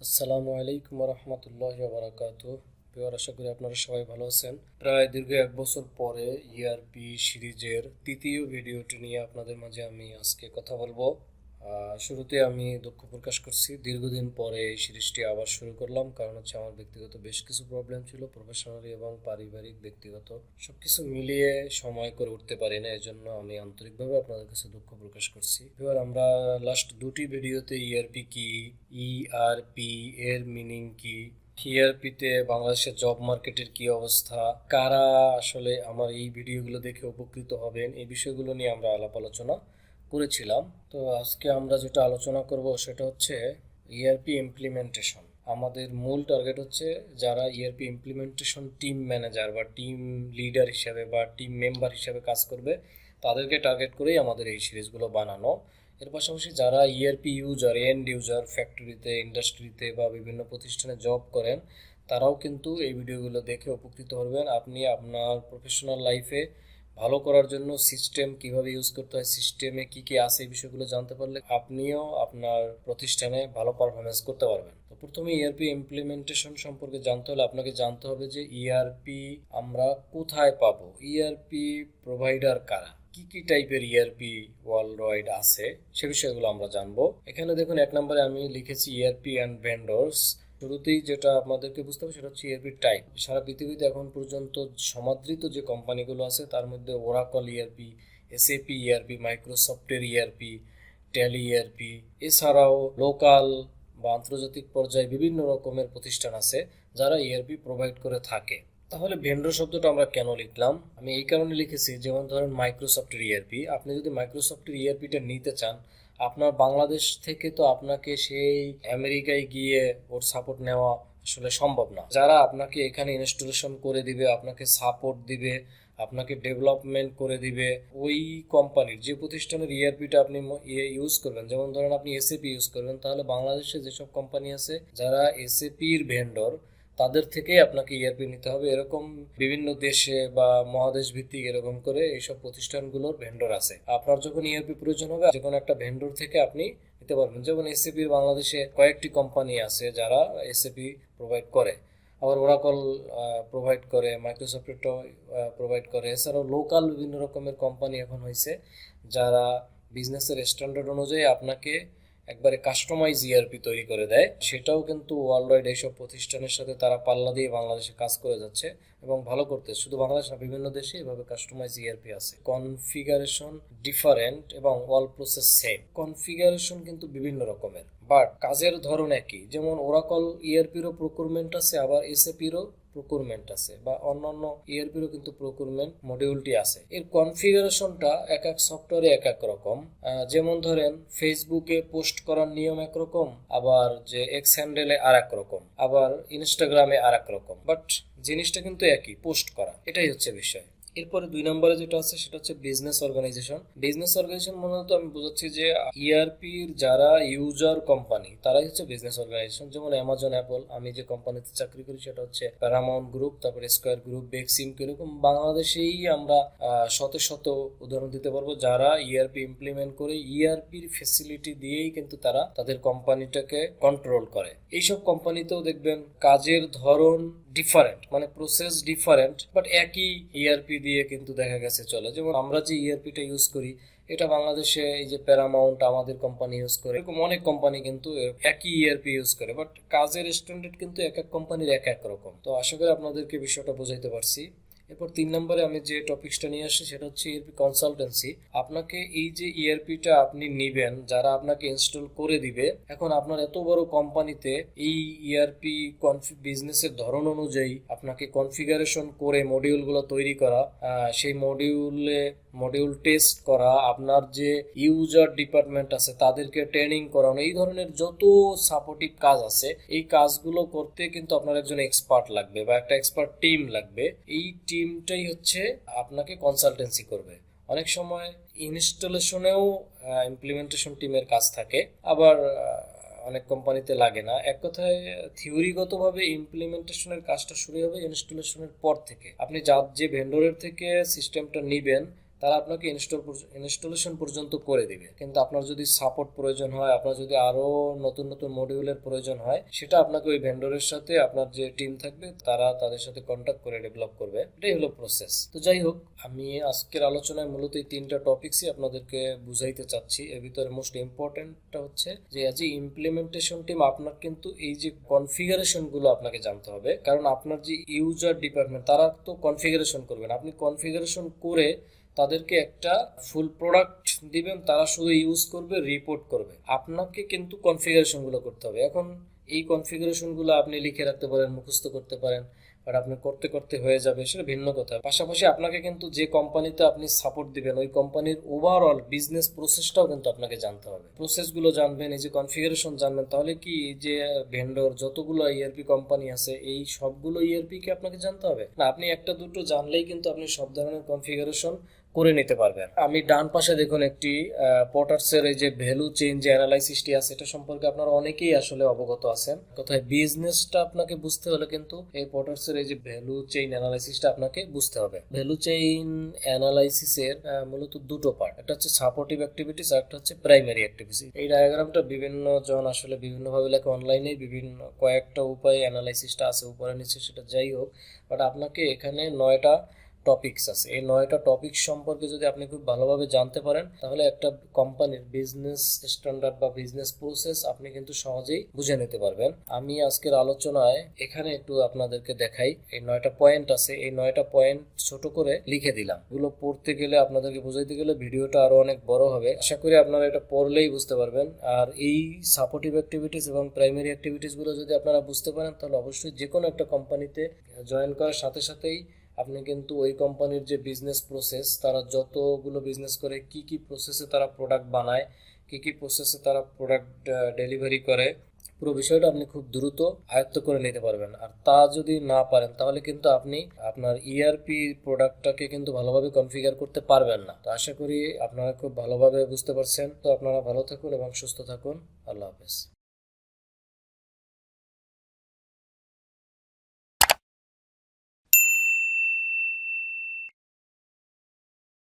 আসসালামু আলাইকুম রহমতুল্লাহ বারাকাত প্রিয়, আশা করি আপনারা সবাই ভালো আছেন। প্রায় দীর্ঘ এক বছর পরে ইআরপি সিরিজের তৃতীয় ভিডিওটি নিয়ে আপনাদের মাঝে আমি আজকে কথা বলব। শুরুতে আমি দুঃখ প্রকাশ করছি। দীর্ঘদিন পরে এই সিরিজটি আবার শুরু করলাম, কারণ হচ্ছে আমার ব্যক্তিগত বেশ কিছু প্রবলেম ছিল প্রফেশনালি এবং পারিবারিক ব্যক্তিগত। সবকিছু মিলিয়ে সময় করে উঠতে পারি না, এজন্য আমি আন্তরিকভাবে আপনাদের কাছে দুঃখ প্রকাশ করছি। এবার আমরা লাস্ট দুটি ভিডিওতে ইআরপি কি ইআরপি এর মিনিং কি ইআরপিতে বাংলাদেশের জব মার্কেটের কি অবস্থা, কারা আসলে আমার এই ভিডিওগুলো দেখে উপকৃত হবেন, এই বিষয়গুলো নিয়ে আমরা আলাপ আলোচনা করেছিলাম। তো আজকে আমরা যেটা আলোচনা করব সেটা হচ্ছে ইআরপি ইমপ্লিমেন্টেশন আমাদের মূল টার্গেট হচ্ছে যারা ইআরপি ইমপ্লিমেন্টেশন টিম ম্যানেজার বা টিম লিডার হিসাবে বা টিম মেম্বার হিসাবে কাজ করবে, তাদেরকে টার্গেট করেই আমাদের এই সিরিজগুলো বানানো। এর পাশাপাশি যারা E ERP user end user ফ্যাক্টরিতে ইন্ডাস্ট্রিতে বা বিভিন্ন প্রতিষ্ঠানে জব করেন, তারাও কিন্তু এই ভিডিওগুলো দেখে উপকৃত হবেন। আপনি আপনার প্রফেশনাল লাইফে ভালো করার জন্য সিস্টেম কীভাবে ইউজ করতে হয় সিস্টেমে কি কি আছে এই বিষয়গুলো জানতে পারলে আপনিও আপনার প্রতিষ্ঠানে ভালো পারফরমেন্স করতে পারবেন। তো প্রথমে ইআরপি ইমপ্লিমেন্টেশন সম্পর্কে জানতে হলে আপনাকে জানতে হবে যে ইআরপি আমরা কোথায় পাবো? ইআরপি প্রোভাইডার কারা? কি কি টাইপের ইআরপি ওয়ার্ল্ড ওয়াইড আছে? সে বিষয়গুলো আমরা জানব। এখানে দেখুন, এক নম্বরে আমি লিখেছি ইআরপি অ্যান্ড ভেন্ডর্স শুরুতেই যেটা আপনাদেরকে বুঝতে হবে সেটা হচ্ছে ইআরপি টাইপ সারা পৃথিবীতে এখন পর্যন্ত সমাদৃত যে কোম্পানিগুলো আছে, তার মধ্যে ওরাকল ইআরপি এসএপি ইআরপি মাইক্রোসফটের ইআরপি ট্যালি ইআরপি এছাড়াও লোকাল বা আন্তর্জাতিক পর্যায়ে বিভিন্ন রকমের প্রতিষ্ঠান আছে যারা ইআরপি প্রোভাইড করে থাকে। তাহলে ভেন্ডর শব্দটা আমরা কেন লিখলাম? আমি এই কারণে লিখেছি, যেমন ধরেন মাইক্রোসফটের ইআরপি আপনি যদি মাইক্রোসফটের ইআরপিটা নিতে চান আপনার বাংলাদেশ থেকে তো আপনাকে সেই আমেরিকায় গিয়ে ওর সাপোর্ট নেওয়া আসলে সম্ভব না। যারা আপনাকে এখানে ইনস্টলেশন করে দিবে, আপনাকে সাপোর্ট দিবে, আপনাকে ডেভেলপমেন্ট করে দিবে, ওই কোম্পানির যে প্রতিষ্ঠানের ইআরপিটা আপনি ইউজ করবেন, যেমন ধরেন আপনি এসএপি ইউজ করবেন, তাহলে বাংলাদেশে যেসব কোম্পানি আছে, যারা এসএপির ভেন্ডর তাদের থেকেই আপনাকে ইআরপি নিতে হবে। এরকম বিভিন্ন দেশে বা মহাদেশ ভিত্তিক এরকম করে এইসব প্রতিষ্ঠানগুলোর ভেন্ডর আছে। আপনার যখন ইআরপি প্রয়োজন হবে, যে কোনো একটা ভেন্ডর থেকে আপনি নিতে পারবেন। যেমন এসএপির বাংলাদেশে কয়েকটি কোম্পানি আছে যারা এসএপি প্রোভাইড করে। আবার ওরাকল প্রোভাইড করে মাইক্রোসফটও প্রোভাইড করে। এছাড়াও লোকাল বিভিন্ন রকমের কোম্পানি এখন হয়েছে, যারা বিজনেসের স্ট্যান্ডার্ড অনুযায়ী আপনাকে একবারে কাস্টমাইজ ইআরপি তৈরি করে দেয়। সেটাও কিন্তু ওয়ার্ল্ড এইসব প্রতিষ্ঠানের সাথে তারা পাল্লা দিয়ে বাংলাদেশে কাজ করে যাচ্ছে এবং ভালো করতে। শুধু বাংলাদেশ না, বিভিন্ন দেশে এভাবে কাস্টমাইজ ইআরপি আছে। কনফিগারেশন ডিফারেন্ট এবং ওয়াল প্রসেস সেম কনফিগারেশন কিন্তু বিভিন্ন রকমের। বাট কাজের ধরন একই। যেমন ওরাকল ইআরপিরও প্রকুরমেন্ট আছে, আবার এসএপিরও প্রকুরমেন্ট আছে বা অন্যান্য ইআরপিরও কিন্তু প্রকুরমেন্ট মডিউলটি আছে। এর কনফিগারেশনটা এক এক সফটওয়্যারে এক এক রকম। যেমন ধরেন ফেসবুকে পোস্ট করার নিয়ম একরকম আবার যে এক্স হ্যান্ডেলে আর এক রকম, আবার ইনস্টাগ্রামে আর এক রকম। বাট জিনিসটা কিন্তু একই পোস্ট করা। এটাই হচ্ছে বিষয়। এরপরে দুই নম্বরে যেটা আছে, সেটা হচ্ছে বিজনেস অর্গানাইজেশন বিজনেস অর্গানাইজেশন মূলত আমি বোঝাচ্ছি যে ইআরপির যারা ইউজার কোম্পানি তারাই হচ্ছে বিজনেস অর্গানাইজেশন যেমন অ্যামাজন অ্যাপল আমি যে কোম্পানিতে চাকরি করি, সেটা হচ্ছে প্যারামাউন্ট গ্রুপ তারপরে স্কোয়ার গ্রুপ বেক্সিম এরকম বাংলাদেশেই আমরা শত শত উদাহরণ দিতে পারব যারা ইআরপি ইমপ্লিমেন্ট করে ইআরপির ফেসিলিটি দিয়েই কিন্তু তারা তাদের কোম্পানিটাকে কন্ট্রোল করে। এইসব কোম্পানিতেও দেখবেন কাজের ধরন ডিফারেন্ট মানে প্রসেস ডিফারেন্ট বাট একই ইআরপি দিয়ে কিন্তু দেখা গেছে চলে। যেমন আমরা যে ইআরপিটা ইউজ করি, এটা বাংলাদেশে এই যে প্যারামাউন্ট আমাদের কোম্পানি ইউজ করে, এরকম অনেক কোম্পানি কিন্তু একই ইআরপি ইউজ করে বাট কাজের স্ট্যান্ডার্ড কিন্তু এক এক কোম্পানির এক এক রকম। তো আশা করি আপনাদেরকে বিষয়টা বোঝাইতে পারছি। এরপর তিন নম্বরে আমি যে টপিকসটা নিয়ে আসছি, সেটা হচ্ছে ইআরপি কনসালটেন্সি আপনাকে এই যে ইআরপিটা আপনি নিবেন, যারা আপনাকে ইনস্টল করে দিবে, এখন আপনার এত বড় কোম্পানিতে এই ইআরপি বিজনেসের ধরন অনুযায়ী আপনাকে কনফিগারেশন করে মডিউলগুলো তৈরি করা সেই মডিউলে মডিউল টেস্ট করা, আপনার যে ইউজার ডিপার্টমেন্ট আছে, তাদেরকে ট্রেনিং করানো, এই ধরনের যত সাপোর্টিভ কাজ আছে, এই কাজগুলো করতে কিন্তু আপনার একজন এক্সপার্ট লাগবে বা একটা এক্সপার্ট টিম লাগবে। এই টিমটাই হচ্ছে আপনাকে কনসালটেন্সি করবে। অনেক সময় ইনস্টলেশনেও ইমপ্লিমেন্টেশন টিমের কাজ থাকে, আবার অনেক কোম্পানিতে লাগে না। এক কথায় থিওরিগতভাবে ইমপ্লিমেন্টেশনের কাজটা শুরু হবে ইনস্টলেশনের পর থেকে। আপনি যা, যে ভেন্ডরের থেকে সিস্টেমটা নিবেন তারা আপনাকে ইনস্টল ইনস্টলেশন পর্যন্ত করে দিবে। কিন্তু আপনার যদি সাপোর্ট প্রয়োজন হয়, আপনার যদি আরও নতুন নতুন মডিউলের প্রয়োজন হয়, সেটা আপনাকে ওই ভেন্ডরের সাথে আপনার যে টিম থাকবে, তারা তাদের সাথে কন্ট্যাক্ট করে ডেভেলপ করবে। এটাই হলো প্রসেস তো যাই হোক, আমি আজকের আলোচনায় মূলত এই তিনটা টপিকসই আপনাদেরকে বুঝাইতে চাচ্ছি। এর ভিতরে মোস্ট ইম্পর্টেন্টটা হচ্ছে যে অ্যাজ এ ইমপ্লিমেন্টেশন টিম আপনার কিন্তু এই যে কনফিগারেশনগুলো আপনাকে জানতে হবে। কারণ আপনার যে ইউজার ডিপার্টমেন্ট তারা তো কনফিগারেশন করবেন আপনি কনফিগারেশন করে তাদেরকে একটা ফুল প্রোডাক্ট দিবেন, তারা শুধু ইউজ করবে রিপোর্ট করবে। আপনাকে কিন্তু কনফিগারেশনগুলো করতে হবে। এখন এই কনফিগারেশনগুলো আপনি লিখে রাখতে পারেন, মুখস্থ করতে পারেন বাট আপনি করতে করতে হয়ে যাবে, সেটা ভিন্ন কথা। পাশাপাশি আপনাকে কিন্তু যে কোম্পানিতে আপনি সাপোর্ট দিবেন, ওই কোম্পানির ওভারঅল বিজনেস প্রসেসটাও কিন্তু আপনাকে জানতে হবে। প্রসেসগুলো জানবেন, এই যে কনফিগারেশন জানবেন, তাহলে কি যে ভেন্ডর যতগুলো ইআরপি কোম্পানি আছে, এই সবগুলো ইআরপি কি আপনাকে জানতে হবে? না, আপনি একটা দুটো জানলেই কিন্তু আপনি সব ধরনের কনফিগারেশন করে নিতে পারবেন আমি ডান পাশে দেখুন একটি পটার্সের এই যে ভ্যালু চেঞ্জ অ্যানালাইসিসটি আছে, এটা সম্পর্কে আপনারা অনেকেই আসলে অবগত আছেন। কোথায় বিজনেসটা আপনাকে বুঝতে হলে কিন্তু এই পটার্সের এই যে ভ্যালু চেইন অ্যানালাইসিসটা আপনাকে বুঝতে হবে। ভ্যালু চেইন অ্যানালাইসিসের মূলত দুটো পার্ট একটা হচ্ছে সাপোর্টিভ অ্যাক্টিভিটিস আর একটা হচ্ছে প্রাইমারি অ্যাক্টিভিটি এই ডায়াগ্রামটা বিভিন্ন জন আসলে বিভিন্নভাবে লেখে অনলাইনে বিভিন্ন কয়েকটা উপায়ে অ্যানালাইসিসটা আছে, উপরে নিচে সেটা যাই হোক বাট আপনাকে এখানে নয়টা টপিকস আছে। এই নয়টা টপিক সম্পর্কে যদি আপনি খুব ভালোভাবে জানতে পারেন, তাহলে একটা কোম্পানির বিজনেস স্ট্যান্ডার্ড বা বিজনেস প্রসেস আপনি কিন্তু সহজেই বুঝে নিতে পারবেন। আমি আজকের আলোচনায় এখানে একটু আপনাদেরকে দেখাই। এই নয়টা পয়েন্ট আছে। এই নয়টা পয়েন্ট ছোট করে লিখে দিলাম। এগুলো পড়তে গেলে আপনাদেরকে বুঝাইতে গেলে ভিডিওটা আরও অনেক বড় হবে। আশা করি আপনারা এটা পড়লেই বুঝতে পারবেন। আর এই সাপোর্টিভ অ্যাক্টিভিটিস এবং প্রাইমারি অ্যাক্টিভিটিসগুলো যদি আপনারা বুঝতে পারেন, তাহলে অবশ্যই যে কোনো একটা কোম্পানিতে জয়েন করার সাথে সাথেই আপনি কিন্তু ওই কোম্পানির যে বিজনেস প্রসেস তারা যতগুলো বিজনেস করে, কি কি প্রসেসে তারা প্রোডাক্ট বানায়, কি কি প্রসেসে তারা প্রোডাক্ট ডেলিভারি করে, পুরো বিষয়টা আপনি খুব দ্রুত আয়ত্ত করে নিতে পারবেন। আর তা যদি না পারেন, তাহলে কিন্তু আপনি আপনার E ইআরপি প্রোডাক্টটাকে কিন্তু ভালোভাবে কনফিগার করতে পারবেন না। তো আশা করি আপনারা খুব ভালোভাবে বুঝতে পারছেন। তো আপনারা ভালো থাকুন এবং সুস্থ থাকুন। আল্লাহ হাফেজ।